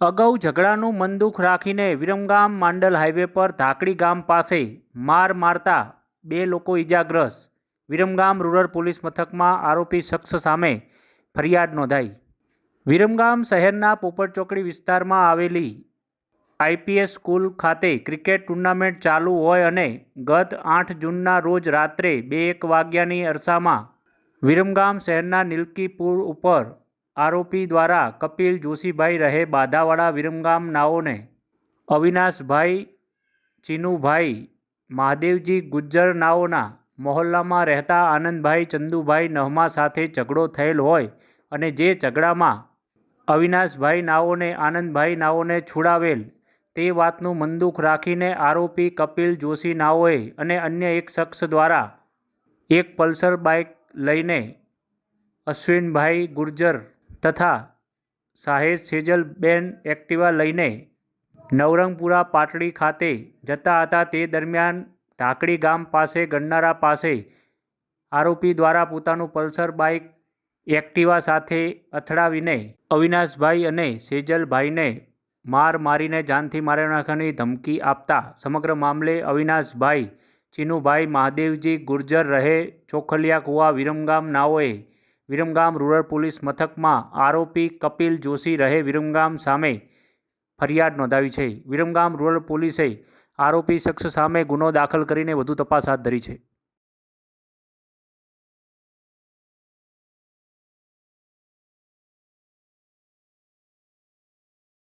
અગાઉ ઝઘડાનું મનદુખ રાખીને વિરમગામ માંડલ હાઈવે પર ધાકડી ગામ પાસે માર મારતા બે લોકો ઈજાગ્રસ્ત. વિરમગામ રૂરલ પોલીસ મથકમાં આરોપી શખ્સ સામે ફરિયાદ નોંધાઈ. વિરમગામ શહેરના પોપટ ચોકડી વિસ્તારમાં આવેલી આઈપીએસ સ્કૂલ ખાતે ક્રિકેટ ટુર્નામેન્ટ ચાલુ હોય અને ગત આઠ જૂનના રોજ રાત્રે બે એક વાગ્યાની અરસામાં વિરમગામ શહેરના નીલકીપુર ઉપર આરોપી દ્વારા કપિલ જોશીભાઈ રહે બાધાવાડા વિરમગામ નાઓને અવિનાશભાઈ, ચીનુભાઈ, મહાદેવજી ગુજ્જર નાઓના મહોલ્લામાં રહેતા આનંદભાઈ ચંદુભાઈ નહમા સાથે ઝઘડો થયેલ હોય અને જે ઝઘડામાં અવિનાશભાઈ નાઓને આનંદભાઈ નાઓને છોડાવેલ તે વાતનું મનદુખ રાખીને આરોપી કપિલ જોશી નાઓએ અને અન્ય એક શખ્સ દ્વારા એક પલ્સર બાઇક લઈને અશ્વિનભાઈ ગુર્જર તથા સાહેબ સેજલબેન એક્ટિવા લઈને નવરંગપુરા પાટડી ખાતે જતા હતા. તે દરમિયાન ઢાકડી ગામ પાસે ગણનારા પાસે આરોપી દ્વારા પોતાનું પલ્સર બાઇક એક્ટિવા સાથે અથડાવીને અવિનાશભાઈ અને સેજલભાઈને માર મારીને જાનથી મારી નાખવાની ધમકી આપતા સમગ્ર મામલે અવિનાશભાઈ, ચીનુભાઈ, મહાદેવજી ગુર્જર રહે, ચોખલિયા કુવા, વિરમગામ, નાઓએ વિરમગામ રૂરલ પોલીસ મથકમાં આરોપી કપિલ જોશી રહે વિરમગામ સામે ફરિયાદ નોંધાવી છે. વિરમગામ રૂરલ પોલીસે આરોપી શખ્સ સામે ગુનો દાખલ કરીને વધુ તપાસ હાથ ધરી છે.